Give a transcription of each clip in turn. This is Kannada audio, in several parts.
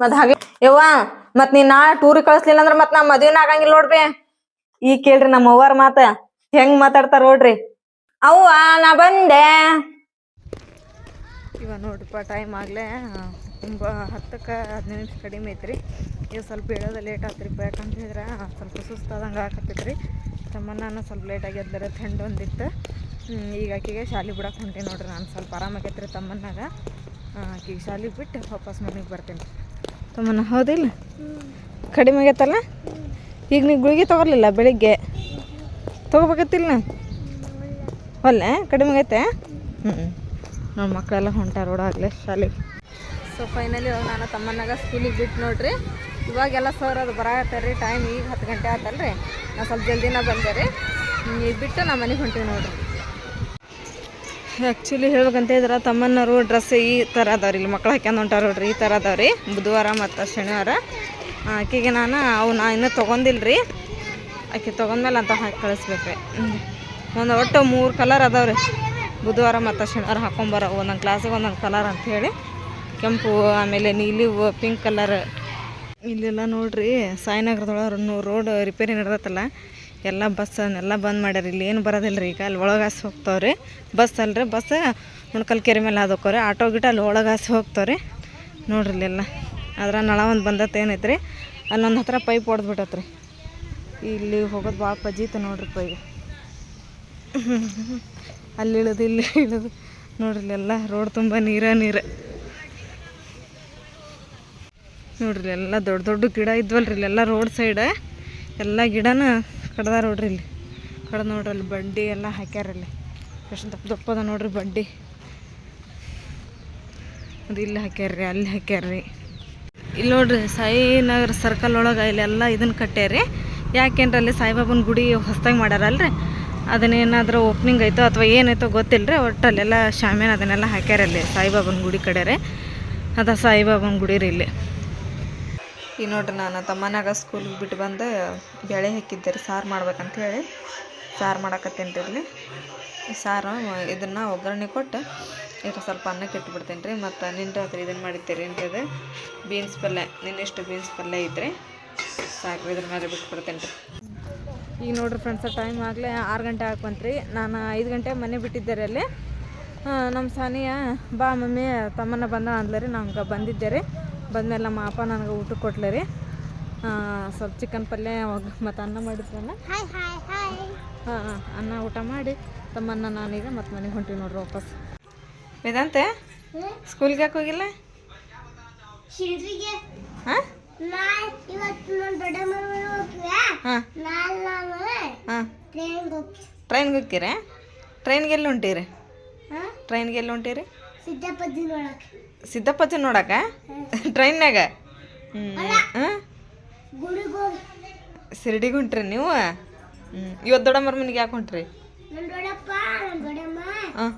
ಮತ್ ಹಾಗೆ ಯವ್ವ ಮತ್ ನೀನ್ ನಾ ಟೂರ್ ಕಳಿಸ್ಲಿಲ್ಲ ಅಂದ್ರ ಮತ್ ನಾ ಮದ್ವಿನ ಆಗಂಗಿಲ್ಲ ನೋಡ್ರಿ ಈ ಕೇಳ್ರಿ ನಮ್ಮ ಅವ್ವಾರ ಮಾತ. ಹೆಂಗ್ ಮಾತಾಡ್ತಾರ ನೋಡ್ರಿ. ಅವ್ವ ನಾ ಬಂದೆ. ಇವ ನೋಡ್ರಿಪ್ಪ ಟೈಮ್ ಆಗ್ಲೇ ತುಂಬ ಹತ್ತಕ್ಕೆ ಹದಿನೈದು ನಿಮಿಷ ಕಡಿಮೆ ಐತ್ರಿ. ಈಗ ಸ್ವಲ್ಪ ಹೇಳೋದು ಲೇಟ್ ಆತ್ರಿಪ್ಪ ಯಾಕಂತ ಹೇಳಿದ್ರೆ ಸ್ವಲ್ಪ ಸುಸ್ತಾದಂಗೆ ಆಕತ್ತೈತ್ರಿ. ತಮ್ಮನ್ನ ಸ್ವಲ್ಪ ಲೇಟ್ ಆಗ್ಯದ್ರ ಥಂಡ್ ಒಂದಿತ್ತು ಈಗ ಆಕೆಗೆ ಶಾಲೆ ಬಿಡಕ್ಕೆ ಹೊಂಟೀನಿ ನೋಡ್ರಿ ನಾನು ಸ್ವಲ್ಪ ಆರಾಮಾಗೈತ್ರಿ ತಮ್ಮನಾಗ ಆಕೆಗೆ ಶಾಲೆ ಬಿಟ್ಟು ವಾಪಸ್ ಮನೆಗೆ ಬರ್ತೀನಿ. ತಮ್ಮನ ಹೌದಿಲ್ಲ ಕಡಿಮೆ ಆಗೈತಲ್ಲ? ಈಗ ನೀವು ಗುಳಿಗೆ ತೊಗೊಲಿಲ್ಲ ಬೆಳಿಗ್ಗೆ? ತೊಗೋಬೇಕತ್ತಿಲ್ಲ ಹೊಲ್ಲ ಕಡಿಮೆ ಆಗೈತೆ? ಹ್ಞೂ ನಮ್ಮ ಮಕ್ಕಳೆಲ್ಲ ಹೊಂಟಾರ ಓಡಾಗಲೇ ಶಾಲೆಗೆ ಸೊ ಫೈನಲಿ ನಾನು ತಮ್ಮನಾಗ ಸ್ಕೂಲಿಗೆ ಬಿಟ್ಟು ನೋಡ್ರಿ. ಇವಾಗೆಲ್ಲ ಸರ್ ಅದು ಬರಾಕತ್ತಾರ ರೀ ಟೈಮ್ ಈಗ ಹತ್ತು ಗಂಟೆ ಆತಲ್ರಿ. ನಾ ಸ್ವಲ್ಪ ಜಲ್ದಿನ ಬಂದೆ ರೀ. ಈಗ ಬಿಟ್ಟು ನಮ್ಮ ಮನೆಗೆ ಹೊಂಟೀವಿ ನೋಡಿರಿ. ಆ್ಯಕ್ಚುಲಿ ಹೇಳ್ಬೇಕಂತ ಇದ್ರೆ ತಮ್ಮನವರು ಡ್ರೆಸ್ ಈ ಥರ ಅದಾವ್ರಿ. ಇಲ್ಲಿ ಮಕ್ಳು ಹಾಕ್ಯಂದು ಹೊಂಟಾರ ನೋಡ್ರಿ, ಈ ಥರ ಅದಾವ್ರಿ. ಬುಧವಾರ ಮತ್ತು ಶನಿವಾರ. ಆಕೆಗೆ ನಾನು, ಅವು ನಾ ಇನ್ನೂ ತೊಗೊಂಡಿಲ್ಲ ರೀ ಆಕೆ ತೊಗೊಂಡ್ಮೇಲೆ ಅಂತ ಹಾಕಿ ಕಳಿಸ್ಬೇಕು ಒಂದು ಒಟ್ಟು ಮೂರು ಕಲರ್ ಅದಾವ್ರಿ. ಬುಧವಾರ ಮತ್ತು ಶನಿವಾರ ಹಾಕೊಂಬರೋ ಒಂದೊಂದು ಕ್ಲಾಸಿಗೆ ಒಂದೊಂದು ಕಲರ್ ಅಂತ ಹೇಳಿ. ಕೆಂಪು, ಆಮೇಲೆ ನೀಲಿ ಪಿಂಕ್ ಕಲರ್ ಇಲ್ಲೆಲ್ಲ ನೋಡ್ರಿ, ಸಾಯಿನಗರದೊಳಗೆ ರೋಡ್ ರಿಪೇರಿ ನಡೆದತ್ತಲ್ಲ ಎಲ್ಲ ಬಸ್ಸನ್ನೆಲ್ಲ ಬಂದ್ ಮಾಡ್ಯಾರ. ಇಲ್ಲಿ ಏನು ಬರೋದಿಲ್ಲ ರೀ ಈಗ, ಅಲ್ಲಿ ಒಳಗೆ ಹಾಸಿ ಹೋಗ್ತಾವ್ರಿ. ಬಸ್ ಅಲ್ರಿ ಬಸ್ ಮುಣ್ಕಲ್ ಕೆರೆ ಮೇಲೆ ಅದು ಆಟೋ ಗಿಟ ಅಲ್ಲಿ ಒಳಗೆ ಹಾಸಿ ಹೋಗ್ತಾವ್ರಿ. ನೋಡ್ರಿ ಇಲ್ಲೆಲ್ಲ. ಅದ್ರ ನಳ ಒಂದು ಬಂದತ್ತೆ ಏನೈತ್ರಿ. ಅಲ್ಲೊಂದು ಹತ್ರ ಪೈಪ್ ಹೊಡೆದ್ಬಿಟ್ಟತ್ರಿ ಇಲ್ಲಿ ಹೋಗೋದು ಭಾಳ ಪಜೀತ ನೋಡ್ರಿ ಪೈಗೆ ಅಲ್ಲಿ ಇಳಿದು, ಇಲ್ಲಿ ಇಳಿದು. ನೋಡ್ರಿ ಇಲ್ಲೆಲ್ಲ ರೋಡ್ ತುಂಬ ನೀರ, ನೀರು. ನೋಡ್ರಿ, ಎಲ್ಲ ದೊಡ್ಡ ದೊಡ್ಡ ಗಿಡ ಇದ್ವಲ್ರಿ, ಇಲ್ಲೆಲ್ಲ ರೋಡ್ ಸೈಡ ಎಲ್ಲ ಗಿಡನ ಕಡ್ದ ನೋಡ್ರಿ ಇಲ್ಲಿ. ಕಡ್ದು ನೋಡ್ರಿ ಅಲ್ಲಿ ಬಡ್ಡಿ ಎಲ್ಲ ಹಾಕ್ಯಾರಲ್ಲಿ ಎಷ್ಟು ದಪ್ಪ ದಪ್ಪದ ನೋಡ್ರಿ ಬಡ್ಡಿ ಅದು ಇಲ್ಲಿ ಹಾಕ್ಯಾರ್ರಿ, ಅಲ್ಲಿ ಹಾಕ್ಯಾರ್ರಿ. ಇಲ್ಲಿ ನೋಡ್ರಿ ಸಾಯಿನಗರ ಸರ್ಕಲ್ ಒಳಗೆ ಇಲ್ಲೆಲ್ಲ ಇದನ್ನು ಕಟ್ಟ್ಯಾರಿ. ಯಾಕೆಂದ್ರೆ ಅಲ್ಲಿ ಸಾಯಿಬಾಬನ ಗುಡಿ ಹೊಸ್ದಾಗಿ ಮಾಡ್ಯಾರಲ್ರಿ? ಅದನ್ನೇನಾದ್ರೂ ಓಪನಿಂಗ್ ಐತೋ ಅಥವಾ ಏನಾಯ್ತೋ ಗೊತ್ತಿಲ್ಲ ರೀ ಒಟ್ಟು ಅಲ್ಲೆಲ್ಲ ಶಾಮಿಯಾನ ಅದನ್ನೆಲ್ಲ ಹಾಕ್ಯಾರಲ್ಲಿ ಸಾಯಿಬಾಬನ ಗುಡಿ ಕಡೆ ರೀ ಅದ ಸಾಯಿಬಾಬನ ಗುಡಿ ರೀ ಇಲ್ಲಿ. ಈಗ ನೋಡ್ರಿ ನಾನು ತಮ್ಮನಾಗ ಸ್ಕೂಲಿಗೆ ಬಿಟ್ಟು ಬಂದು ಬೇಳೆ ಹಾಕಿದ್ದೆ ರೀ ಸಾರು ಮಾಡ್ಬೇಕಂತ ಹೇಳಿ ಸಾರು ಮಾಡಕತ್ತೇನ್ರಿ ರೀ ಇಲ್ಲಿ. ಈ ಸಾರು ಇದನ್ನು ಒಗ್ಗರಣೆ ಕೊಟ್ಟು ಈಗ ಸ್ವಲ್ಪ ಅನ್ನಕ್ಕೆ ಕೆಟ್ಟುಬಿಡ್ತೇನೆ ರೀ ಮತ್ತು ನಿನ್ನೆ ರಾತ್ರಿ ಇದನ್ನು ಮಾಡಿದ್ದೀರಿ ಇದು ಬೀನ್ಸ್ ಪಲ್ಯ, ನಿನ್ನೆಷ್ಟು ಬೀನ್ಸ್ ಪಲ್ಯ ಇದ್ರೆ ಸಾಕು, ಇದ್ರ ಮೇಲೆ ಬಿಟ್ಬಿಡ್ತೇನೆ ರೀ ಈಗ ನೋಡ್ರಿ ಫ್ರೆಂಡ್ಸ ಟೈಮ್ ಆಗಲೇ ಆರು ಗಂಟೆ ಹಾಕ್ಬಂತ್ರಿ ನಾನು ಐದು ಗಂಟೆ ಮನೆ ಬಿಟ್ಟಿದ್ದೆ ರೀ ಅಲ್ಲಿ ನಮ್ಮ ಸಾನಿಯ ಬಾ ಮಮ್ಮಿ ತಮ್ಮನ ಬಂದ ಅಂದ್ಲೇ ರೀ ನಮ್ಗೆ ಬಂದಿದ್ದೆ ರೀ ಬಂದಮೇಲೆ ನಮ್ಮ ಅಪ್ಪ ನನಗೆ ಊಟಕ್ಕೆ ಕೊಟ್ಲೆ ರೀ. ಸ್ವಲ್ಪ ಚಿಕನ್ ಪಲ್ಯ ಮತ್ತು ಅನ್ನ ಮಾಡಿದ್ರಲ್ಲ ಹಾಂ ಹಾಂ ಅನ್ನ ಊಟ ಮಾಡಿ ತಮ್ಮನ್ನ ನಾನೀಗ ಮತ್ತೆ ಮನೆಗೆ ಹೊಂಟೀವಿ ನೋಡ್ರಿ ವಾಪಸ್. ವೇದಾಂತೆ ಸ್ಕೂಲ್ಗೆ ಯಾಕೆ ಹೋಗಿಲ್ಲ? ಟ್ರೈನ್ಗೆ ಹೋಗ್ತೀರಾ? ಟ್ರೈನ್ಗೆ ಎಲ್ಲಿ ಹೊಂಟೀರಿ? ಹಾಂ? ಟ್ರೈನ್ಗೆ ಎಲ್ಲಿ ಹೊಂಟೀರಿ? ಸಿದ್ದಪ್ಪಜ್ಜಿ ನೋಡಕ ಟ್ರೈನ್ಯಾಗ ಶಿರ್ಡಿಗೆ ಹೊಂಟ್ರಿ ನೀವು? ಹ್ಞೂ ಇವತ್ತು ದೊಡ್ಡಮ್ಮರ ಮನೆಗೆ ಯಾಕೆ ಹೊಂಟ್ರಿ? ಹಾಂ.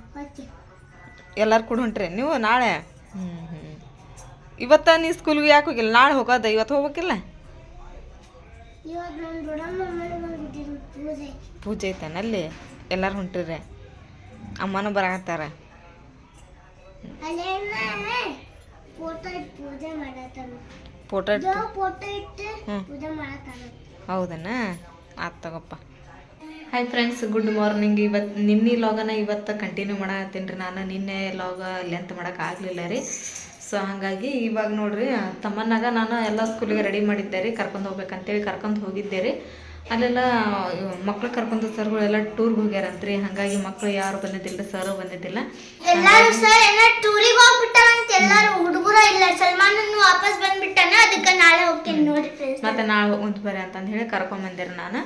ಎಲ್ಲರೂ ಕೂಡ ಹೊಂಟ್ರಿ ನೀವು ನಾಳೆ? ಹ್ಞೂ ಹ್ಞೂ ಇವತ್ತು ನೀ ಸ್ಕೂಲ್ಗೆ ಯಾಕೆ ಹೋಗಿಲ್ಲ? ನಾಳೆ ಹೋಗೋದ? ಇವತ್ತು ಹೋಗ್ಬೇಕಿಲ್ಲ? ಪೂಜೆ. ಐತೆ ಅಲ್ಲಿ? ಎಲ್ಲರೂ ಹೊಂಟ್ರಿ ಅಮ್ಮನೂ ಬರಾಕತ್ತಾರ ಅಲ್ಲೇನ ಫೋಟೋ ಇಟ್ಟು ಪೂಜೆ ಮಾಡತ್ತಾನ ಫೋಟೋ ಇದು ಫೋಟೋ ಇಟ್ಟು ಹ್ಮ್. ಪೂಜೆ ಹೌದನ? ಆತ್ ತಗೋಪ್ಪ. ಹಾಯ್ ಫ್ರೆಂಡ್ಸ್ ಗುಡ್ ಮಾರ್ನಿಂಗ್ ಇವತ್ತು ನಿನ್ನೆ ಲಾಗನ ಇವತ್ತು ಕಂಟಿನ್ಯೂ ಮಾಡತ್ತೀನಿ ರೀ ನಾನು. ನಿನ್ನೆ ಲಾಗ ಲೆಂತ್ ಮಾಡೋಕೆ ಆಗಲಿಲ್ಲ ರೀ. ಸೊ ಹಾಗಾಗಿ ಇವಾಗ ನೋಡ್ರಿ ತಮ್ಮನಾಗ ನಾನು ಎಲ್ಲ ಸ್ಕೂಲಿಗೆ ರೆಡಿ ಮಾಡಿದ್ದೆ ರೀ. ಕರ್ಕೊಂಡು ಹೋಗ್ಬೇಕಂತೇಳಿ ಕರ್ಕೊಂಡು ಹೋಗಿದ್ದೆ ರೀ. ಅಲ್ಲೆಲ್ಲ ಮಕ್ಳು ಕರ್ಕೊಂತ ಸರ್ಗಳು ಎಲ್ಲ ಟೂರ್ಗೆ ಹೋಗ್ಯಾರಂತ್ರಿ. ಹಾಗಾಗಿ ಮಕ್ಳು ಯಾರು ಬಂದಿದ್ದಿಲ್ಲ ಸರ್ ಬಂದಿದ್ದಿಲ್ಲ. ಎಲ್ಲರೂ ಸರ್ ಎಲ್ಲ ಟೂರಿಗೆ ಹೋಗ್ಬಿಟ್ಟಾರಂತ. ಎಲ್ಲರೂ ಹುಡುಗರ ಇಲ್ಲ. ಸಲ್ಮಾನ್ ವಾಪಸ್ ಬಂದ್ಬಿಟ್ಟಾನ. ಅದಕ್ಕೆ ನಾಳೆ ಹೋಗ್ತೀನಿ ನೋಡಿ ಮತ್ತೆ ನಾಳೆ ಒಂದು ಬರ ಅಂತಂದು ಹೇಳಿ ಕರ್ಕೊಂಬಂದಿರಿ ನಾನು.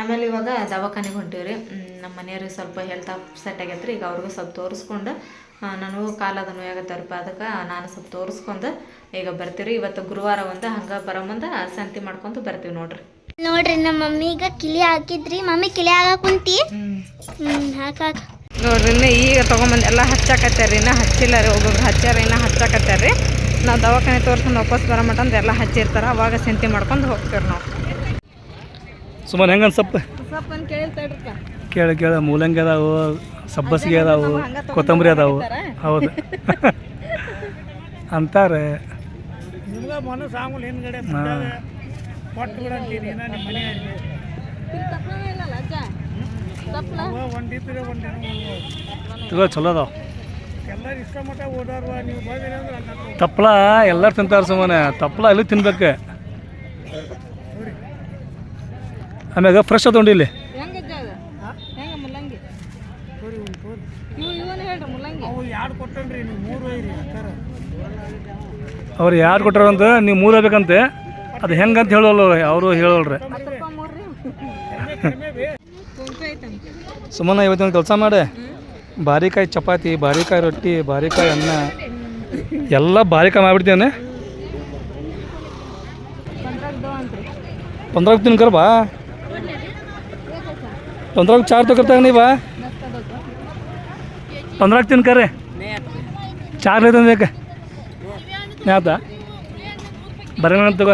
ಆಮೇಲೆ ಇವಾಗ ದವಾಖಾನೆಗೆ ಹೊಂಟೀವಿ ನಮ್ಮ ಮನೆಯವ್ರಿಗೆ ಸ್ವಲ್ಪ ಹೆಲ್ತ್ ಸೆಟ್ ಆಗೈತೆ ರೀ ಈಗ ಅವ್ರಿಗೂ ಸ್ವಲ್ಪ ತೋರಿಸ್ಕೊಂಡು ನನಗೂ ಕಾಲದ ನೋಯಾಗತ್ತವ್ರಪ್ಪ ಅದಕ್ಕೆ ನಾನು ಸ್ವಲ್ಪ ತೋರಿಸ್ಕೊಂಡು ಈಗ ಬರ್ತೀವಿ ಇವತ್ತು ಗುರುವಾರ ಒಂದು ಹಂಗೆ ಬರೋ ಮುಂದೆ ಸಂತಿ ಮಾಡ್ಕೊಂಡು ಬರ್ತೀವಿ ನೋಡ್ರಿ. ನೋಡ್ರಿ ನಮ್ಮ ಮಮ್ಮಿಗ ಕಿಲಿ ಹಾಕಿದ್ರಿ. ಮಮ್ಮಿ ಕಿಲಿ ಆಗ ಕುಂತಿ. ಹ್ಮ್ ಹಾಕಾಕ ನೋಡ್ರಿ ಇನ್ನು ಈಗ ತಗೊಂಬಂದು ಎಲ್ಲ ಹಚ್ಚಾಕತ್ಯಾರ ಇನ್ನ ಹಚ್ಚಿಲ್ಲ ರೀ ಒಬ್ಬೊಬ್ರು ಹಚ್ಚಾರ ಇನ್ನ ಹಚ್ಚಾಕತ್ತಾರ ರೀ ನಾವು ದವಾಖಾನೆ ತೋರ್ಸ್ಕೊಂಡು ವಾಪಸ್ ಬರೋ ಮಟ್ಟ ಅಂದ್ರೆ ಎಲ್ಲ ಹಚ್ಚಿರ್ತಾರ. ಅವಾಗ ಸಿಂತೆ ಮಾಡ್ಕೊಂಡು ಹೋಗ್ತೀವಿ ನಾವು. ಸುಮ್ಮನೆ ಹೆಂಗ ಇಡ್ರಕ್ಕ ಕೇಳ ಕೇಳ ಮೂಲಂಗಿ ಅದಾವು ಸಬ್ಬಸಿಗೆ ಅದಾವು ಕೊತ್ತಂಬರಿ ಅದಾವು. ಹೌದು. ಅಂತಾರೆ. ಚಲೋ ಅದಾವ ತಪ್ಪಲ, ಎಲ್ಲರೂ ತಿಂತಾರೆ ಸುಮ್ಮನೆ. ತಪ್ಪಲ ಅಲ್ಲಿ ತಿನ್ಬೇಕು? ಆಮ್ಯಾಗ ಫ್ರೆಶ್ ಅದ ಇಲ್ಲಿ ಅವ್ರು ಯಾರು ಕೊಟ್ಟಾರಂತ ನೀವು ಮೂರು ಬೇಕಂತೆ. ಅದು ಹೆಂಗಂತ ಹೇಳೋಲ್ಲ ಅವರು ಹೇಳೋಲ್ರಿ ಹತ್ತಪ್ಪ ಮೂರ್ರಿ ಫೋನ್ ಪೇ ಐತಂತೆ ಸುಮ್ಮನೆ ಇವತ್ತೊಂದು ಕೆಲಸ ಮಾಡೆ ಬಾರಿಕಾಯಿ ಚಪಾತಿ ಬಾರಿಕಾಯಿ ರೊಟ್ಟಿ ಬಾರಿಕಾಯಿ ಅನ್ನ ಎಲ್ಲ ಬಾರಿಕಾಯಿ ಮಾಡಿಬಿಡ್ತೇನೆ ಪಂದ್ರಾಗ ಅಂತ್ರಿ पंद्रह दिन कर बा पंद्रह को चार तो करता है नहीं बा पंद्रह दिन करे चार लेते देख नहीं आता ಬರಂಗ ಅಂತ ತಗೋ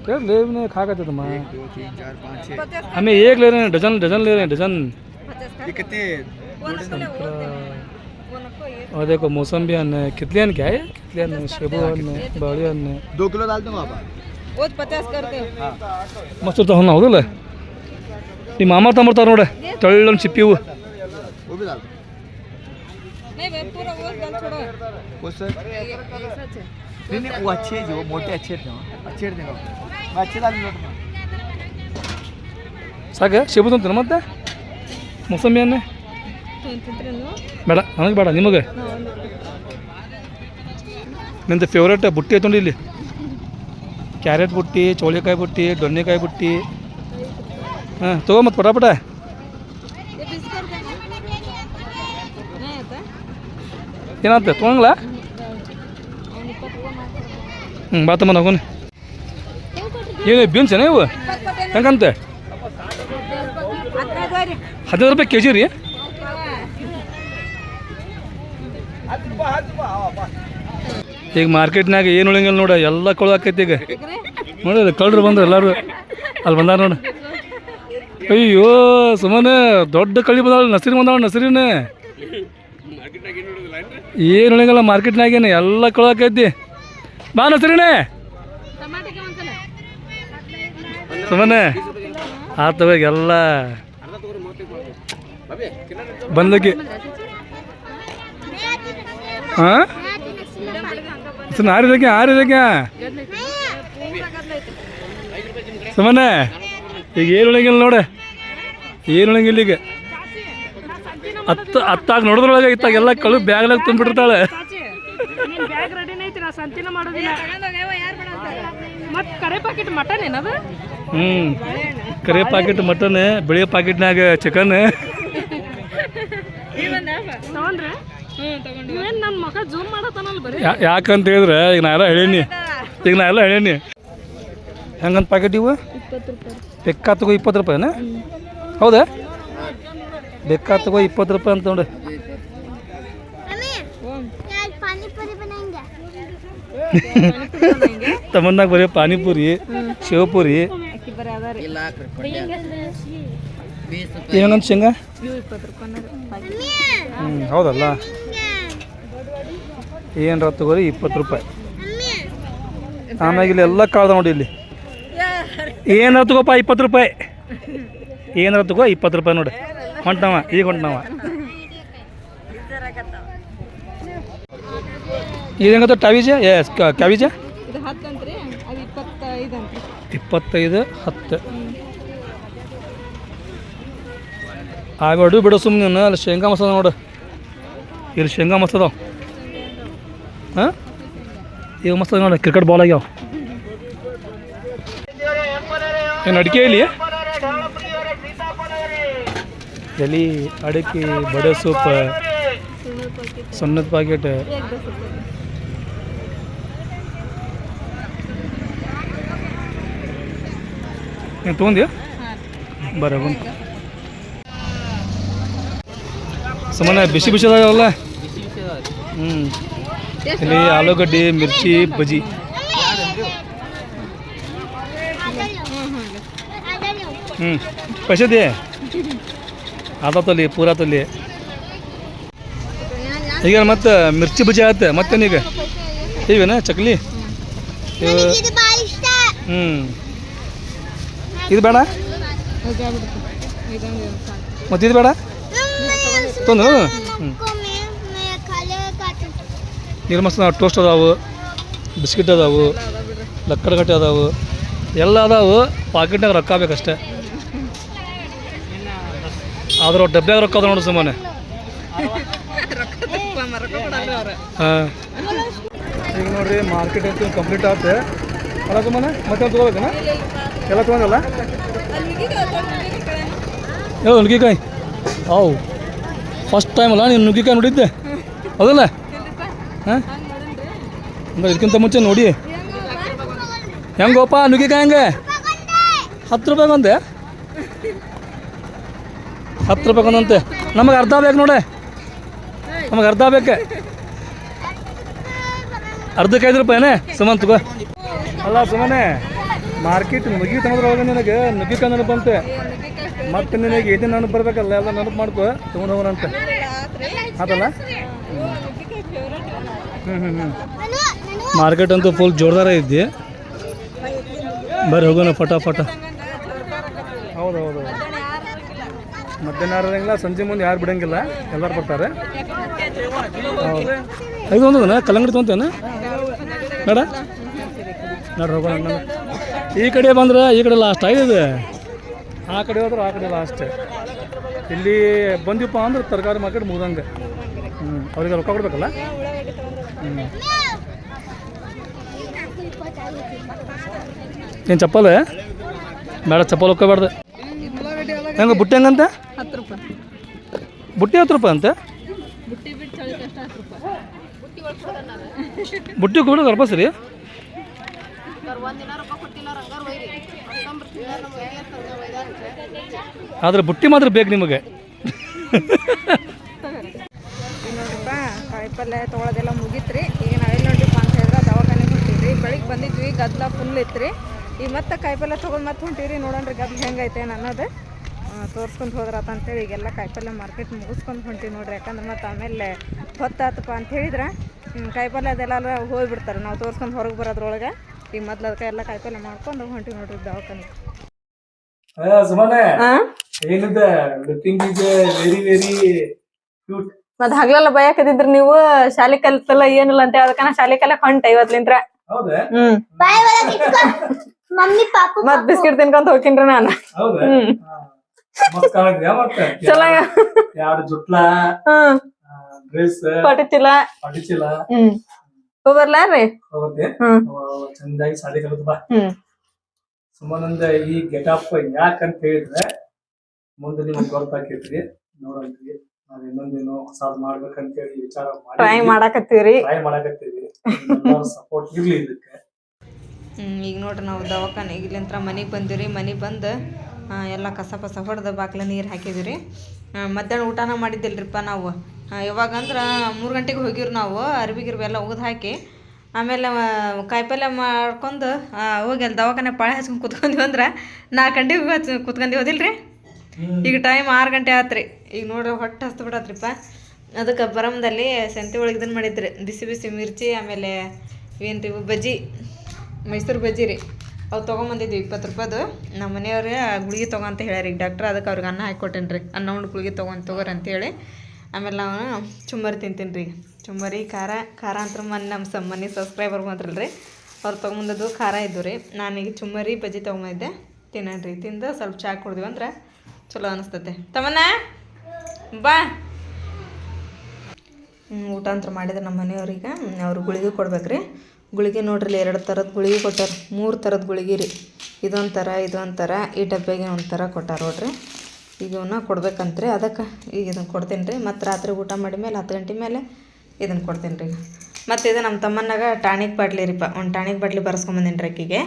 क्या कर ले ने खा कर तुम एक दो तीन चार पाँच छः पचास हमें एक ले रहे हैं डजन डजन ले रहे हैं डजन पचास का ये कितने वो नको ले वो दे वो नको ये और देखो मौसम्बी हन है कितने हन क्या है कितने हन सेबू हन है बाड़ी हन है दो किलो डाल दूंगा आप वो पचास कर दे ಮಸ್ತ್ ಇರ್ತಾವ ಹಣ್ಣು ಹೌದಲ್ಲ ನಿಮ್ಮ ಮಾಮ ತಗೊಂಬರ್ತಾರ ನೋಡ ತೊಳ್ಳೊಂದು ಚಿಪ್ಪಿ ಇವು वो भी डाल दो नहीं बे पूरा वो डाल छोड़ो वो सर ये ये सच है नहीं नहीं वो अच्छे हैं जी वो मोटे अच्छे थे अच्छे देगा मैं अच्छे डाल दूंगा ಸಾಕ. ಶಿಬು ತುಂಬ್ತೀನಿ ಮತ್ತೆ. ಮುಸಂಬಿಯನ್ನು. ಬೇಡ, ನನಗೆ ಬೇಡ, ನಿಮಗೆ. ನಿಂದು ಫೇವ್ರೇಟ್ ಬುಟ್ಟಿ ಐತೊಂಡು ಇಲ್ಲಿ. ಕ್ಯಾರೆಟ್ ಬುಟ್ಟಿ, ಚೌಳಿಕಾಯಿ ಬುಟ್ಟಿ, ದೊಣ್ಣೆಕಾಯಿ ಬುಟ್ಟಿ. ಹಾಂ, ತಗೋ ಮತ್ತು ಪಟಾಪಟ. ಏನಾಯ್ತು ತೊಗೊಂಗ್ಲಾ ಹ್ಞೂ ಬಾತಮ್ಮ ಮನೆ ಏನು ಬೀನ್ಸ್ ಏನ ಇವು? ಹೆಂಗಂತೆ? ಹದಿನೈದು ರೂಪಾಯಿ ಕೆ ಜಿ ರೀ. ಈಗ ಮಾರ್ಕೆಟ್ನಾಗ ಏನು ಉಳಿಯಂಗಿಲ್ಲ ನೋಡ, ಎಲ್ಲ ಕಳು ಈಗ. ನೋಡಿ ಕಳ್ಳರು ಬಂದ್ರು ಎಲ್ಲರೂ. ಅಲ್ಲಿ ಬಂದಾರ ನೋಡ. ಅಯ್ಯೋ ಸುಮ್ಮನೆ ದೊಡ್ಡ ಕಳಿ ಬಂದಾಳ, ನಸರಿ ಬಂದಾಳ, ನಸರಿನೇ. ಏನು ಉಳಿಯಂಗಿಲ್ಲ ಮಾರ್ಕೆಟ್ನಾಗೇನು ಎಲ್ಲ ಕಳು ಬಾ ನಸರಿನೇ. ಸುಮ್ಮನೆ ಆತ ಎಲ್ಲ ಬಂದಕ್ಕೆ ಹಾಂ ಆರಿದಕ್ಕೆ ಆರಿದಕ್ಕೆ ಸುಮ್ಮನೆ ಈಗ ಏನು ಉಳಂಗಿಲ್ಲ ನೋಡ. ಏನು ಉಳಂಗಿಲ್ಲ ಈಗ. ಹತ್ತು, ಹತ್ತಾಗ ನೋಡಿದ್ರೊಳಗೆ ಇತ್ತಾಗ ಎಲ್ಲ ಕಳು ಬ್ಯಾಗ್ಲಾಗ ತುಂಬಿಟ್ಟಿರ್ತಾಳೆ. ಮಟನ್ ಏನದ? ಹ್ಞೂ ಕರಿ ಪಾಕೆಟ್ ಮಟನ್ ಬಿಳಿ ಪಾಕೆಟ್ನಾಗ ಚಿಕನ್ ಯಾಕಂತ ಹೇಳಿದ್ರೆ ಈಗ ನಾ ಎಲ್ಲ ಹೇಳೀನಿ. ಈಗ ನಾ ಎಲ್ಲ ಹೇಳೀನಿ. ಹೆಂಗಂತ ಪ್ಯಾಕೆಟ್ ಇವು? ಬೆಕ್ಕ ಇಪ್ಪತ್ತು ರೂಪಾಯಿನ? ಹೌದಾ? ಬೆಕ್ಕಾತ್ ತಗೋ ಇಪ್ಪತ್ತು ರೂಪಾಯಿ ಅಂತ ನೋಡಿ. ತಮನ್ನಾಗ ಬರೀ ಪಾನಿಪುರಿ ಶಿವಪುರಿ ಏನೊಂದು ಶೇಂಗಾ? ಹ್ಞೂ ಹೌದಲ್ಲ? ಏನರ ತಗೋರಿ ಇಪ್ಪತ್ತು ರೂಪಾಯಿ. ಆಮ್ಯಾಗ ಇಲ್ಲಿ ಎಲ್ಲ ಕಾಳ್ದ ನೋಡಿ ಇಲ್ಲಿ. ಏನಾರ ತಗೋಪ್ಪ ಇಪ್ಪತ್ತು ರೂಪಾಯಿ. ಏನರ ತಗೋ ಇಪ್ಪತ್ತು ರೂಪಾಯಿ ನೋಡಿ. ಹೊಂಟವ ಈಗ ಹೊಂಟವ ಇದು ಹೆಂಗತ್ತ ಟಾವಿಜ? ಎಸ್ ಕ್ಯಾವೀಜ ಇಪ್ಪತ್ತೈದು, ಹತ್ತು. ಆಗೋಡು ಬಿಡು ಸುಮ್ಮನೆ ಅಲ್ಲಿ ಶೇಂಗಾ ಮಸಾಲ ನೋಡು. ಇಲ್ಲಿ ಶೇಂಗಾ ಮಸಾಲ ಹಾಂ? ಈಗ ಮಸಾಲ ನೋಡು ಕ್ರಿಕೆಟ್ ಬಾಲ್ ಆಗ್ಯಾವ. ಏನು ಅಡಿಕೆ ಇಲ್ಲಿ? ಎಲೆ, ಅಡಿಕೆ, ಬಡೆ ಸೂಪ್, ಸಣ್ಣದ ಪಾಕೆಟ್ ನೀವು ತೊಗೊಂಡ್ಯಾ? ಬರ ಸುಮ್ಮನೆ ಬಿಸಿ ಬಿಸಿ ಅದಾವಲ್ಲ ಹ್ಞೂ ಇಲ್ಲಿ ಆಲೂಗಡ್ಡೆ ಮಿರ್ಚಿ ಬಜಿ ಹ್ಞೂ ಪೈಸದೆ ಅದ ತೊಲಿ ಪೂರ ತಲ್ಲಿ ಈಗ ಮತ್ತೆ ಮಿರ್ಚಿ ಬಜಿ ಆಗುತ್ತೆ ಮತ್ತೇನೀಗ ಇವೇನಾ ಚಕ್ಲಿ? ಹ್ಞೂ ಇದು ಬೇಡ? ಮತ್ತೆ ಇದು ಬೇಡ? ತೊಂದು? ನೀರು ಮಸ್ತ್ ಟೋಸ್ಟ್ ಅದಾವು, ಬಿಸ್ಕಿಟ್ ಅದಾವು ಲಕ್ಕಡ ಗಟ್ಟಿ ಅದಾವು, ಎಲ್ಲ ಅದಾವು. ಪಾಕೆಟ್ನಾಗ ರೊಕ್ಕ ಬೇಕಷ್ಟೆ ಆದ್ರೆ ಡಬ್ಬ್ಯಾಗ ರೊಕ್ಕ ಅದ ನೋಡು ಸುಮ್ಮನೆ. ಹಾಂ. ಈಗ ನೋಡ್ರಿ ಮಾರ್ಕೆಟ್ ಕಂಪ್ಲೀಟ್ ಆಗುತ್ತೆ ಅಲ್ಲ ಸುಮ್ಮನೆ ಮತ್ತೆ ತೊಗೋಬೇಕನ? ಎಲ್ಲ ತೊಗೊಂಡಲ್ಲ? ನುಗ್ಗಿಕಾಯಿ. ಹೌ ಫಸ್ಟ್ ಟೈಮ್ ಅಲ್ಲ, ನೀನು ನುಗ್ಗಿಕಾಯಿ ನೋಡಿದ್ದೆ? ಹೌದಲ್ಲ? ಹಾಂ? ಇದಕ್ಕಿಂತ ಮುಂಚೆ ನೋಡಿ. ಹೆಂಗೋಪ್ಪ, ನುಗ್ಗಿಕಾಯಿ ಹೆಂಗೆ? ಹತ್ತು ರೂಪಾಯಿ ಒಂದೆ ಹತ್ತು ರೂಪಾಯಿ ಒಂದಂತೆ ನಮಗೆ ಅರ್ಧ ಬೇಕು ನೋಡಿ. ನಮಗೆ ಅರ್ಧ ಬೇಕೆ. ಅರ್ಧಕ್ಕೆ ಐದು ರೂಪಾಯಿನೇ? ಸುಮನ್ ತಗೋ ಅಲ್ಲ ಸುಮ್ಮನೆ ಮಾರ್ಕೆಟ್ ಮುಗಿತಂದ್ರೊಳಗೆ ನಿನಗೆ ನುಗ್ಗಿಕ ನೆನಪು ಬಂತೆ. ಮತ್ತೆ ನಿನಗೆ ಇದು ನೆನಪು ಬರ್ಬೇಕಲ್ಲ, ಎಲ್ಲ ನೆನಪು ಮಾಡ್ಕೋ, ತೊಗೊಂಡು ಹೋಗೋಣಂತೆ ಅದಲ್ಲ? ಮಾರ್ಕೆಟ್ ಅಂತೂ ಫುಲ್ ಜೋರ್ದಾರ ಇದ್ದಿ ಬರೀ ಹೋಗೋಣ ಫಟಾಫಟ ಹೌದು ಹೌದು ಮಧ್ಯಾಹ್ನ ಇರೋಂಗಿಲ್ಲ ಸಂಜೆ ಮುಂದೆ ಯಾರು ಬಿಡಂಗಿಲ್ಲ, ಎಲ್ಲರೂ ಬರ್ತಾರೆ. ಹೌದು. ಐದು ಒಂದದನ? ಕಲ್ಲಂಗಡಿ ತೊಗೊಂತೇನ? ನೋಡ. ನೋಡ್ರಿ ಹೋಗೋಣ. ಈ ಕಡೆ ಬಂದ್ರೆ ಈ ಕಡೆ ಲಾಸ್ಟ್ ಆಗಿದೆ. ಆ ಕಡೆ ಹೋದ್ರೆ ಆ ಕಡೆ ಲಾಸ್ಟ್ ಇಲ್ಲಿ ಬಂದಿಪ್ಪ ಅಂದ್ರೆ ತರಕಾರಿ ಮಾರ್ಕೆಟ್ ಮುಗ್ದಂಗೆ. ಹ್ಞೂ ಅವ್ರಿಗೆ ರೊಕ್ಕ ಕೊಡ್ಬೇಕಲ್ಲ? ಹ್ಞೂ ಏನು ಚಪ್ಪಲ್? ಬೇಡ, ಚಪ್ಪಲ್ ಹೋಗ್ಕೋಬಾರ್ದು ಹೆಂಗೆ, ಬುಟ್ಟಿ ಹೆಂಗಂತ? ಬುಟ್ಟಿ ಹತ್ತು ರೂಪಾಯಿ ಅಂತೆ. ಬುಟ್ಟಿ ಕೂಡ ಸ್ವಲ್ಪ ಆದ್ರೆ ಬುಟ್ಟಿ ಮಾತ್ರ ಬೇಕು ನಿಮಗೆ. ನೋಡ್ರಿಪ್ಪ ಕಾಯಿಪಲ್ಲೆ ತೊಗೊಳೋದೆಲ್ಲ ಮುಗೀತ್ರಿ. ಈಗ ನಾವೆಲ್ಲ ನೋಡ್ರಿಪ್ಪ ಅಂತ ಹೇಳಿದ್ರೆ ದವಾಖಾನೆಗೆ ಹೊಂಟಿದ್ರಿ ಬೆಳಿಗ್ಗೆ ಬಂದಿದ್ವಿ ಗದ್ದಲ ಫುಲ್ ಇತ್ತು ಈಗ ಮತ್ತೆ ಕಾಯಿಪಲ್ಲೆ ತೊಗೊಂಡು ಮತ್ತೆ ಹೊಂಟಿರಿ ನೋಡೋಣ್ರಿ ಗದ್ದಲ ಹೆಂಗೈತೆ ಅನ್ನೋದು. ತೋರ್ಸ್ಕೊಂಡು ಹೋದ್ರಾತ ಅಂತೇಳಿ ಈಗೆಲ್ಲ ಕಾಯಿಪಲ್ಲೆ ಮಾರ್ಕೆಟ್ ಮುಗಿಸ್ಕೊಂಡು ಹೊಂಟಿವಿ ನೋಡ್ರಿ. ಯಾಕಂದ್ರೆ ಮತ್ತೆ ಆಮೇಲೆ ಹೊತ್ತಾತಪ್ಪ ಅಂತ ಹೇಳಿದ್ರೆ ಕಾಯಿಪಲ್ಲೆ ಅದೆಲ್ಲ ಹೋಗ್ಬಿಡ್ತಾರೆ. ನಾವು ತೋರ್ಸ್ಕೊಂಡು ಹೊರಗೆ ಬರೋದ್ರೊಳಗೆ ಈಗ ಮೊದ್ಲು ಅದಕ್ಕೆ ಎಲ್ಲ ಕಾಯಿಪಲ್ಲೆ ಮಾಡ್ಕೊಂಡು ಹೊಂಟಿವಿ ನೋಡ್ರಿ ದವಾಖಾನೆ ಏನಿದೆ looking is very very cute ಮತ್ತೆ ಹಗಲೆಲ್ಲ ಬಯಕದಿದ್ರ ನೀವು? ಶಾಲೆ ಕಲ್ತಲ್ಲ ಏನಿಲ್ಲ ಅಂತ ಹೇಳ್ದಕ್ಕನ ಶಾಲೆ ಕಲಕ್ ಹೊಂಟ ಇವತ್ಲಿಂತ್ರ. ಹೌದಾ? ಹ್ಮ್. ಬಾಯ್ ಒಳಗೆ ಇಟ್ಕೊ. ಮಮ್ಮಿ ಪಾಪು ಮತ್ ಬಿಸ್ಕಿಟ್ ತಿನ್ಕೊಂತ ಹೋಗ್ತೀನ್ರಿ ನಾನ್. ಹೌದಾ? ಮತ್ತೆ ಚಲೋ ಎರಡು ಜುಟ್ಲ? ಡ್ರೆಸ್ ಹ್ಮ್. ಹೋಗುತ್ತೆ. ಚಂದಾಗಿ ಕಲಿತು ಬಾ. ಹ್ಮ್. ಸುಮ್ಮನಂದ ಈ ಗೆಟಪ್ ಯಾಕಂತ ಹೇಳಿದ್ರೆ ಮುಂದೆ ನಿಮ್ಗೆ ಗೊತ್ತಾಕೈತ್ರಿ ನೋಡಂತ್ರಿ ನಾವ್ ಇನ್ನೊಂದೇನೋ ಹೊಸಾದ್ ಮಾಡ್ಬೇಕಂತೇಳಿ ವಿಚಾರ ಟ್ರೈ ಮಾಡಿ ಮಾಡಾಕತ್ತೀವ್ರಿ. ಟ್ರೈ ಮಾಡಕತ್ತೀವಿ. ಸಪೋರ್ಟ್ ಇರ್ಲಿ ಇದಕ್ಕೆ. ಈಗ ನೋಡ್ರಿ ನಾವು ದವಾಖಾನೆ ಇಲ್ಲಿಂತ್ರ ಮನೆಗೆ ಬಂದಿವ್ರಿ. ಮನೆಗೆ ಬಂದು ಎಲ್ಲ ಕಸ ಪಸ ಹೊಡೆದು ಬಾಕ್ಲ ನೀರು ಹಾಕಿದ್ವಿ ಮಧ್ಯಾಹ್ನ ಊಟನ ಮಾಡಿದ್ದಿಲ್ರಿಪ್ಪ ನಾವು. ಯಾವಾಗಂದ್ರೆ ಮೂರು ಗಂಟೆಗೆ ಹೋಗಿವ್ರಿ ನಾವು ಅರ್ಬಿ ಗಿರ್ಬಿ ಎಲ್ಲ ಒಗ್ದು ಹಾಕಿ. ಆಮೇಲೆ ಕಾಯಿಪಲ್ಯ ಮಾಡ್ಕೊಂಡು ಹೋಗಿ ಅಲ್ಲಿ ದವಾಖಾನೆ ಪಾಳೆ ಹಚ್ಕೊಂಡು ಕುತ್ಕೊಂಡಿವಂದ್ರೆ ನಾಲ್ಕು ಗಂಟೆಗೆ ಹಚ್ಚಿ ಕುತ್ಕೊಂಡಿ ಹೋದಿಲ್ರಿ? ಈಗ ಟೈಮ್ ಆರು ಗಂಟೆ ಆತ್ರಿ. ಈಗ ನೋಡ್ರಿ ಹೊಟ್ಟೆ ಹಸ್ತು ಬಿಡತ್ರಿಪ್ಪ. ಅದಕ್ಕೆ ಬರಮ್ದಲ್ಲಿ ಸಂತೆ ಒಳಗಿದನ್ನು ಮಾಡಿದ್ರಿ. ಬಿಸಿ ಬಿಸಿ ಮಿರ್ಚಿ, ಆಮೇಲೆ ಏನು ರೀ ಬಜ್ಜಿ. ಮೈಸೂರು ಬಜ್ಜಿ ರೀ. ಅವು ತೊಗೊಂಬಂದಿದ್ವಿ ಇಪ್ಪತ್ತು ರೂಪಾಯ್ದು. ನಮ್ಮ ಮನೆಯವ್ರಿಗೆ ಗುಳಿಗೆ ತೊಗೊಂತ ಹೇಳ್ಯಾರ. ಈಗ ಡಾಕ್ಟ್ರ್ ಅದಕ್ಕೆ ಅವ್ರಿಗೆ ಅನ್ನ ಹಾಕಿ ರೀ. ಅನ್ನ ಉಂಡು ಗುಳಿಗೆ ತೊಗೊಂಡು ತೊಗೋರಿ ಅಂತೇಳಿ ಆಮೇಲೆ ನಾವು ಚುಮ್ಮರಿ ತಿಂತೀನಿ ರೀ. ಚುಮ್ಮರಿ ಖಾರ ಖಾರ ಅಂತ ಮನೆ ನಮ್ಮ ಸ, ಮನೆ ಸಬ್ಸ್ಕ್ರೈಬರ್ ಬಂದ್ರಲ್ರಿ ಅವ್ರು ತೊಗೊಂಬಂದದ್ದು ಖಾರ ಇದ್ದು ರೀ. ನಾನೀಗ ಚುಮ್ಮರಿ ಬಜ್ಜಿ ತೊಗೊಂಬಂದಿದ್ದೆ. ತಿನ್ನಣ್ರಿ. ತಿಂದು ಸ್ವಲ್ಪ ಚಹಾ ಕುಡ್ದಿವಿ ಅಂದ್ರೆ ಚಲೋ ಅನಿಸ್ತತೆ. ತಮ್ಮನ ಬಾ. ಊಟ ಅಂತ ಮಾಡಿದ್ರೆ ನಮ್ಮ ಮನೆಯವ್ರಿಗೆ. ಅವ್ರು ಗುಳಿಗೆ ಕೊಡ್ಬೇಕ್ರಿ. ಗುಳಿಗೆ ನೋಡ್ರಿ ಎರಡು ಥರದ ಗುಳಿಗೆ ಕೊಟ್ಟಾರ. ಮೂರು ಥರದ ಗುಳಿಗೆ ರೀ. ಇದೊಂದು ಥರ ಇದೊಂದು ಈ ಡಬ್ಬೆಗೆ ಒಂದು ಥರ ಕೊಟ್ಟಾರ ನೋಡ್ರಿ. ಈಗ ಇವನ್ನ ಕೊಡ್ಬೇಕಂತ್ರಿ. ಅದಕ್ಕೆ ಈಗ ಇದನ್ನು ಕೊಡ್ತೀನಿ ರೀ ಮತ್ತು ರಾತ್ರಿ ಊಟ ಮಾಡಿದ ಮೇಲೆ, ಹತ್ತು ಗಂಟೆ ಮೇಲೆ ಇದನ್ನು ಕೊಡ್ತೀನಿ ರೀ ಮತ್ತು ಇದು ನಮ್ಮ ತಮ್ಮನಾಗ ಟಾನಿಕ್ ಬಾಟ್ಲಿ ರೀಪ್ಪ ಒಂದು ಟಾನಿಕ್ ಬಾಟ್ಲಿ ಬರ್ಸ್ಕೊಂಬಂದಿನಿ ರೀ ಆಕಿಗೆ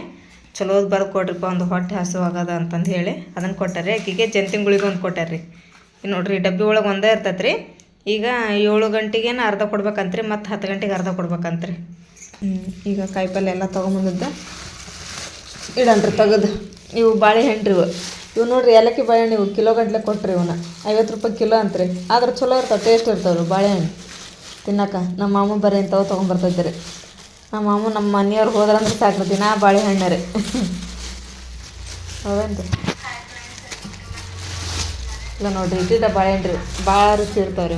ಚಲೋದು ಬರ್ದು ಕೊಡ್ರಿಪ್ಪ ಒಂದು ಹೊಟ್ಟೆ ಹಸು ಆಗದ ಅಂತಂದು ಹೇಳಿ ಅದನ್ನು ಕೊಟ್ಟಾರೆ ಆಕಿಗೆ ಜಂತಿಂಗುಳಿಗೆ ಒಂದು ಕೊಟ್ಟಾರೆ ರೀ ನೋಡಿರಿ, ಡಬ್ಬಿ ಒಳಗೆ ಒಂದೇ ಇರ್ತೈತೆ ರೀ ಈಗ ಏಳು ಗಂಟೆಗೇನು ಅರ್ಧ ಕೊಡ್ಬೇಕಂತ್ರಿ, ಮತ್ತು ಹತ್ತು ಗಂಟೆಗೆ ಅರ್ಧ ಕೊಡ್ಬೇಕಂತ್ರಿ. ಈಗ ಪಲ್ಯ ಎಲ್ಲ ತೊಗೊಂಬಂದದ್ದು. ಇಡನ್ರಿ, ತೆಗೆದು. ಇವು ಬಾಳೆಹಣ್ಣು ರೀ ಇವು. ಇವು ನೋಡ್ರಿ, ಏಲಕ್ಕಿ ಬಾಳೆಹಣ್ಣು ಇವು. ಕಿಲೋ ಗಂಟ್ಲೆ ಕೊಟ್ರಿ ಇವನ್ನ ಐವತ್ತು ರೂಪಾಯಿ ಕಿಲೋ ಅಂತ್ರಿ. ಆದ್ರೆ ಚಲೋ ಇರ್ತಾವೆ, ಟೇಸ್ಟ್ ಇರ್ತಾವ್ರಿ ಬಾಳೆಹಣ್ಣು ತಿನ್ನಕ ನಮ್ಮ ಮಾಮ ಬರೀ ಇಂಥವು ತೊಗೊಂಬರ್ತೈತೆ ರೀ. ನಮ್ಮ ಮಾಮ ನಮ್ಮ ಮನೆಯವ್ರು ಹೋದ್ರಂದ್ರೆ ಸಾಕ್ರ ದಿನ ಬಾಳೆಹಣ್ಣು ರೀ ಹೌದೇನ್ರಿ? ಇಲ್ಲ ನೋಡಿರಿ ಇದ್ದಿದ್ದ ಬಾಳೆಹಣ್ಣು ರೀ ಭಾಳ ರುಚಿ ಇರ್ತಾವೆ ರೀ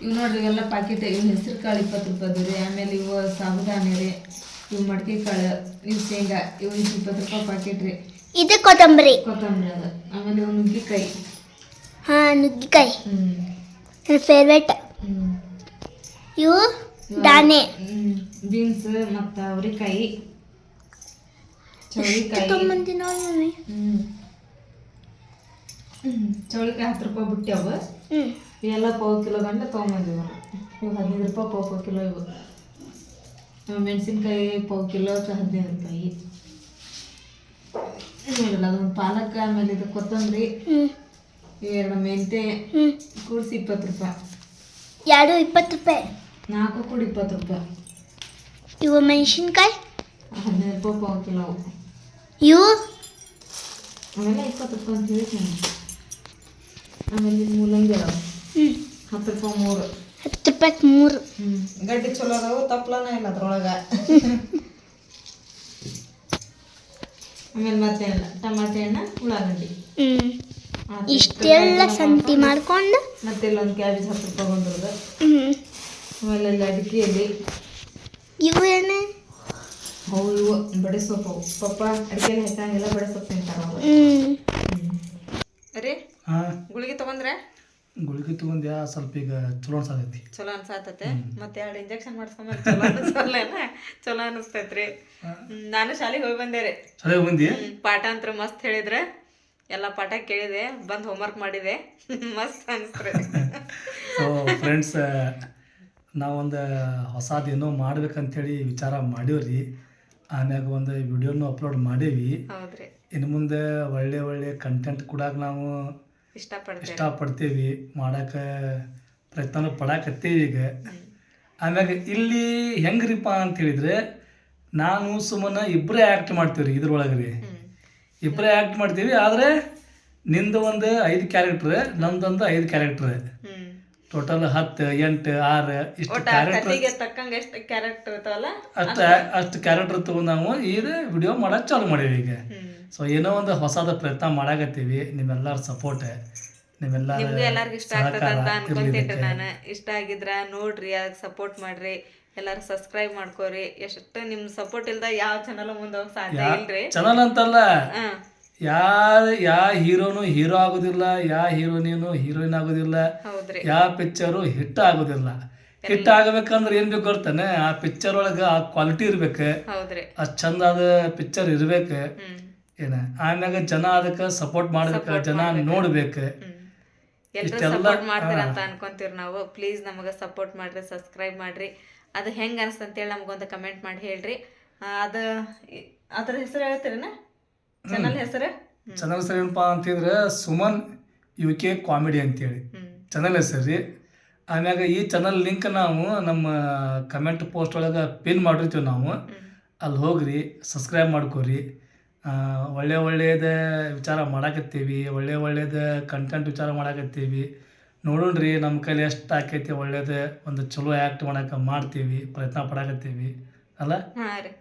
ಇವು ನೋಡ್ರಿ ಇವೆಲ್ಲ ಪ್ಯಾಕೆಟ್ ಇವು ಹೆಸರು ಕಾಳು ಇಪ್ಪತ್ತು ರೂಪಾಯಿ ರೀ ಆಮೇಲೆ ಇವು ಸಾಬುದಾನಿ ರೀ ಇವು ಮಡಿಕೆ ಕಾಳು ಇವು ಶೇಂಗಾ ಇವು ಇಪ್ಪತ್ತು ರೂಪಾಯಿ ಪ್ಯಾಕೆಟ್ ರೀ. ಇದು ಕೊತ್ತಂಬರಿ. ಕೊತ್ತಂಬರಿ ಅದು ಆಮೇಲೆ ಇವು ನುಗ್ಗಿಕಾಯಿ. ಹಾಂ ನುಗ್ಗಿಕಾಯಿ. ಹ್ಞೂ ಫೇವ್ರೇಟ್ ಇವು ದಾನೆ. ಬೀನ್ಸ್ ಮತ್ತು ಅವ್ರಿಕಾಯಿ. ಚೌಳಿಕಾಯಿ. ಚೌಳಿಕಾಯಿ ಹತ್ತು ರೂಪಾಯಿ ಬಿಟ್ಟ್ಯಾವ ಎಲ್ಲ ಪಾವು ಕಿಲೋ ಗಂಟೆ ತೊಗೊಂಬಂದಿವ ಇವು ಹದಿನೈದು ರೂಪಾಯಿ ಪಾವು ಪಾವು ಕಿಲೋ ಇವು. ಮೆಣಸಿನ್ಕಾಯಿ ಪಾವು ಕಿಲೋ ಹದಿನೈದು ರೂಪಾಯಿ. ಅದೊಂದು ಪಾಲಕ್ ಆಮೇಲೆ ಇದು ಕೊತ್ತಂಬರಿ. ಎರಡು ಮೆಂತೆ ಕೂಡಿಸಿ ಇಪ್ಪತ್ತು ರೂಪಾಯಿ. ಎರಡು ಇಪ್ಪತ್ತು ರೂಪಾಯಿ. ನಾಲ್ಕು ಕೂಡ ಇಪ್ಪತ್ತು ರೂಪಾಯಿ. ಇವು ಮೆಣಸಿನ್ಕಾಯಿ? ಹದಿನೈದು ರೂಪಾಯಿ ಪಾವು ಕಿಲೋ. ಇವು? ಅವೆಲ್ಲ ಇಪ್ಪತ್ತು ರೂಪಾಯಿ ಅಂತ ಹೇಳ್ತೀನಿ ಆಮೇಲೆ ಇದು ಮೂಲಂಗಿ ಅದಾವ. ಹತ್ತು ರೂಪಾಯಿ ಮೂರು. ಹತ್ತು ರೂಪಾಯಿ ಮೂರು. ಹ್ಞೂ ಗಡ್ಡಿ ಚಲೋ ಅದಾವು ತಪ್ಪಲನ ಇಲ್ಲ ಅದ್ರೊಳಗೆ. ಆಮೇಲೆ ಮತ್ತೆ ಎಲ್ಲ ಟಮಾಟೆ ಹಣ್ಣು ಉಳ್ಳಾಗಡ್ಡಿ. ಆ, ಇಷ್ಟೆಲ್ಲ ಸಂತಿ ಮಾಡ್ಕೊಂಡು ಮತ್ತೆ ಇಲ್ಲೊಂದು ಕ್ಯಾಬೇಜ್ ಹಾಕಿ ಹ್ಮ್. ಆಮೇಲೆ ಇಲ್ಲಿ ಅಡಿಕೆಯಲ್ಲಿ ಇವು ಏನು? ಅವು ಇವು ಬಡೆ ಸೊಪ್ಪು. ಅವು ಪಪ್ಪ ಅಡಿಕೆಯಲ್ಲಿ ಹಾಕಂಗಿಲ್ಲ ಬಡೆ ಸೊಪ್ಪು ತಿಂತಾರ ಅವು ಹ್ಮ್. ರೀ ಹಾಂ. ಗುಳಿಗೆ ತಗೊಂಡ್ರೆ? ಗುಳಿಗೆ ತಗೊಂಡ್ಯಾ ಸ್ವಲ್ಪ ಈಗ ಚಲೋ ಅನ್ಸಾತೈತಿ. ಚಲೋ ಅನ್ಸಾತತೆ. ಮತ್ತೆ ಎರಡು ಇಂಜೆಕ್ಷನ್ ಮಾಡಿಸ್ಕೊಂಬಂದು ಚಲೋ ಅನ್ಸಲ್ಲ ಚಲೋ ಅನಿಸ್ತೈತ್ರಿ. ನಾನು ಶಾಲೆಗೆ ಹೋಗಿ ಬಂದೆ ರೀ. ಶಾಲೆಗೆ ಬಂದಿ? ಪಾಠ ಅಂತ ಮಸ್ತ್ ಹೇಳಿದ್ರೆ. ಎಲ್ಲ ಪಾಠ ಕೇಳಿದೆ ಬಂದು ಹೋಮ್ವರ್ಕ್ ಮಾಡಿದೆ. ಮಸ್ತ್ ಅನಿಸ್ತಾರೆ. ಸೊ ಫ್ರೆಂಡ್ಸ್ ನಾವೊಂದು ಹೊಸದೇನೋ ಮಾಡ್ಬೇಕಂತೇಳಿ ವಿಚಾರ ಮಾಡೀವ್ರಿ. ಆಮ್ಯಾಗ ಒಂದು ವಿಡಿಯೋನು ಅಪ್ಲೋಡ್ ಮಾಡೀವಿ. ಹೌದ್ರಿ. ಇನ್ನು ಮುಂದೆ ಒಳ್ಳೆ ಒಳ್ಳೆ ಕಂಟೆಂಟ್ ಕೂಡ ನಾವು ಇಷ್ಟಪಡ್ತೀವಿ. ಇಷ್ಟಪಡ್ತೀವಿ ಮಾಡಕ್ಕೆ ಪ್ರಯತ್ನ ಪಡಾಕತ್ತೀವಿ ಈಗ. ಆಮ್ಯಾಗ ಇಲ್ಲಿ ಹೆಂಗ್ರಿಪ್ಪ ಅಂತ ಹೇಳಿದ್ರೆ ನಾನು ಸುಮ್ಮನೆ ಇಬ್ಬರೇ ಆ್ಯಕ್ಟ್ ಮಾಡ್ತೀವಿ ರೀ ಇದ್ರೊಳಗೆ ರೀ ಇಬ್ಬರೇ ಆ್ಯಕ್ಟ್ ಮಾಡ್ತೀವಿ ಆದರೆ ನಿಂದು ಒಂದು ಐದು ಕ್ಯಾರೆಕ್ಟ್ರ್ ನಂದೊಂದು ಐದು ಕ್ಯಾರೆಕ್ಟ್ರ್ ಟೋಟಲ್ ಹತ್ತು ಎಂಟು ಆರು ಇಷ್ಟು ಕ್ಯಾರೆಕ್ಟರ್ ಅಷ್ಟು ಅಷ್ಟು. ಕ್ಯಾರೆಕ್ಟರ್ ತಗೊಂಡು ನಾವು ಇದು ವಿಡಿಯೋ ಮಾಡೋ ಚಾಲು ಮಾಡೀವಿ ಈಗ. ಸೊ ಏನೋ ಒಂದು ಹೊಸದ ಪ್ರಯತ್ನ ಮಾಡಾಕತ್ತೀವಿ ನಿಮ್ಮೆಲ್ಲರ ಸಪೋರ್ಟ್ ನಿಮ್ಮೆಲ್ಲರ ನಿಮ್ಗೂ ಎಲ್ಲಾರ್ಗು ಇಷ್ಟ ಆಗ್ತದ ಅಂತ ಇರ್ಲಿ ಅನ್ಕೊಂತೀನಿ ನಾನು. ಇಷ್ಟ ಆಗಿದ್ರ ನೋಡ್ರಿ ಅದಕ್ಕೆ ಸಪೋರ್ಟ್ ಮಾಡ್ರಿ. ಎಲ್ಲಾರು ಸಬ್ಸ್ಕ್ರೈಬ್ ಮಾಡ್ಕೋರಿ. ಎಷ್ಟು ನಿಮ್ ಸಪೋರ್ಟ್ ಇಲ್ದ ಯಾವ ಚಾನಲ್ ಮುಂದೆ ಹೋಗಕ್ ಸಾಧ್ಯ ಇಲ್ರಿ? ಚಾನಲ್ ಅಂತಲ್ಲ ಯಾರ ಯಾ ಹೀರೋನು ಹೀರೋ ಆಗೋದಿಲ್ಲ ಯಾ ಹೀರೋಯಿನು ಹೀರೋಯಿನ್ ಆಗೋದಿಲ್ಲ ಯಾವ ಪಿಕ್ಚರು ಹಿಟ್ ಆಗೋದಿಲ್ಲ. ಹಿಟ್ ಆಗಬೇಕಂದ್ರೆ ಏನ್ ಬೇಕು ಗೊತ್ತಾನೆ? ಆ ಪಿಕ್ಚರ್ ಒಳಗ ಆ ಕ್ವಾಲಿಟಿ ಇರ್ಬೇಕು. ಅಷ್ಟ್ ಚಂದ ಆದ ಪಿಕ್ಚರ್ ಇರ್ಬೇಕು. ಏನ? ಆಮ್ಯಾಗ ಜನ ಅದಕ್ಕೆ ಸಪೋರ್ಟ್ ಮಾಡ್ಬೇಕು ಜನ ನೋಡ್ಬೇಕು. ಎಲ್ಲ ಸಪೋರ್ಟ್ ಮಾಡ್ತೀರ ಅಂತ ಅನ್ಕೊಂತೀವಿ ನಾವು. ಪ್ಲೀಸ್ ನಮಗೆ ಸಪೋರ್ಟ್ ಮಾಡ್ರಿ ಸಬ್ಸ್ಕ್ರೈಬ್ ಮಾಡ್ರಿ. ಅದು ಹೆಂಗೆ ಅನಿಸ್ತು ಅಂತೇಳಿ ನಮಗೊಂದು ಕಮೆಂಟ್ ಮಾಡಿ ಹೇಳ್ರಿ. ಅದು ಅದ್ರ ಹೆಸರು ಹೇಳ್ತೀರೇನ? ಚಾನಲ್ ಹೆಸರು? ಚಾನಲ್ ಹೆಸರು ಏನಪ್ಪ ಅಂತಿದ್ರೆ ಸುಮನ್ ಯು ಕೆ ಕಾಮಿಡಿ ಅಂತೇಳಿ. ಚಾನಲ್ ಹೆಸರು ರೀ. ಆಮ್ಯಾಗ ಈ ಚಾನಲ್ ಲಿಂಕ್ ನಾವು ನಮ್ಮ ಕಮೆಂಟ್ ಪೋಸ್ಟ್ ಒಳಗೆ ಪಿನ್ ಮಾಡಿರ್ತೀವಿ ನಾವು. ಅಲ್ಲಿ ಹೋಗ್ರಿ ಸಬ್ಸ್ಕ್ರೈಬ್ ಮಾಡ್ಕೋರಿ. ಒಳ್ಳೆ ಒಳ್ಳೆಯದ ವಿಚಾರ ಮಾಡಾಕತ್ತೀವಿ ಒಳ್ಳೆ ಒಳ್ಳೆಯದ ಕಂಟೆಂಟ್ ವಿಚಾರ ಮಾಡಾಕತ್ತೀವಿ. ನೋಡೋಣ್ರಿ ನಮ್ಮ ಕೈಲಿ ಎಷ್ಟು ಆಕೈತಿ ಒಳ್ಳೇದು ಒಂದು ಚಲೋ ಆ್ಯಕ್ಟ್ ಮಾಡಕ್ಕೆ ಮಾಡ್ತೀವಿ ಪ್ರಯತ್ನ ಪಡಾಕತ್ತೀವಿ ಅಲ್ಲ? ಹಾಂ ರೀ.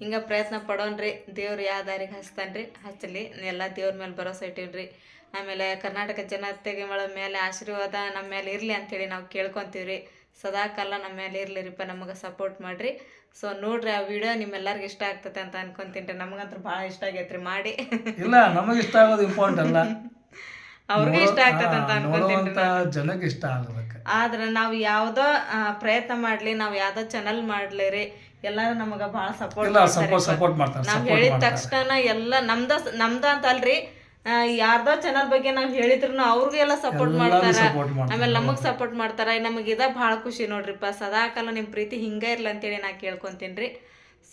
ಹಿಂಗ ಪ್ರಯತ್ನ ಪಡೋಣ್ರಿ ದೇವ್ರು ಯಾವ ದಾರಿಗೆ ಹಚ್ತಾನ್ರಿ ಹಚ್ಚಲಿ ಎಲ್ಲ ದೇವ್ರ ಮೇಲೆ ಭರೋಸೆ ಇಟ್ಟಿವ್ರಿ ಆಮೇಲೆ ಕರ್ನಾಟಕ ಜನತೆಗೆ ಮೇಲೆ ಆಶೀರ್ವಾದ ನಮ್ಮ ಮೇಲೆ ಇರಲಿ ಅಂತೇಳಿ ನಾವು ಕೇಳ್ಕೊತೀವ್ರಿ. ಸದಾ ಕಾಲ ನಮ್ಮ ಮೇಲೆ ಇರ್ಲಿರಿಪ್ಪ ನಮಗೆ ಸಪೋರ್ಟ್ ಮಾಡ್ರಿ. ಸೊ ನೋಡ್ರಿ ಆ ವಿಡಿಯೋ ನಿಮ್ಮೆಲ್ಲರಿಗೂ ಇಷ್ಟ ಆಗ್ತದೆ ಅಂತ ಅನ್ಕೊಂತೀನಿ ರೀ ನಮಗಂತೂ ಭಾಳ ಇಷ್ಟ ಆಗೈತ್ರಿ ಮಾಡಿ. ಇಲ್ಲ ನಮಗೆ ಇಷ್ಟ ಆಗೋದು ಇಂಪಾರ್ಟೆಂಟ್ ಅಲ್ಲ. ಅವ್ರಿಗೂ ಇಷ್ಟ ಆಗ್ತದೆ ಅಂತ ಅನ್ಕೊಂತೀನಿ ನೋಡುವಂತ ಜನಕ್ಕೆ ಇಷ್ಟ ಆಗ್ಬೇಕು. ಆದ್ರೆ ನಾವು ಯಾವ್ದೋ ಆ, ಪ್ರಯತ್ನ ಮಾಡ್ಲಿ ನಾವು ಯಾವ್ದೋ ಚಾನಲ್ ಮಾಡ್ಲಿರಿ ರೀ ಎಲ್ಲಾರು ನಮಗ ಬಹಳ ಸಪೋರ್ಟ್ ಸಪೋರ್ಟ್ ಸಪೋರ್ಟ್ ಮಾಡ್ತಾರೆ ನಾವ್ ಸಪೋರ್ಟ್ ಹೇಳಿದ ತಕ್ಷಣ ಎಲ್ಲ ನಮ್ದ ನಮ್ದ ಅಂತ ಅಲ್ರಿ ಆ, ಯಾರ್ದೋ ಚಾನಲ್ ಬಗ್ಗೆ ನಾವ್ ಹೇಳಿದ್ರು ಅವ್ರಿಗೂ ಎಲ್ಲ ಸಪೋರ್ಟ್ ಎಲ್ಲಾರ್ಗೂ ಮಾಡ್ತಾರ. support ಮಾಡ್ತಾರೆ. ಆಮೇಲೆ ನಮಗ್ ಸಪೋರ್ಟ್ ಮಾಡ್ತಾರ. ನಮಗೆ ಇದ ಬಹಳ ಖುಷಿ ನೋಡ್ರಿಪ್ಪ. ಸದಾಕಾಲ ನಿಮ್ ಪ್ರೀತಿ ಹಿಂಗ ಇರ್ಲಿ ಅಂತೇಳಿ ನಾ ಕೇಳ್ಕೊಂತೀನಿ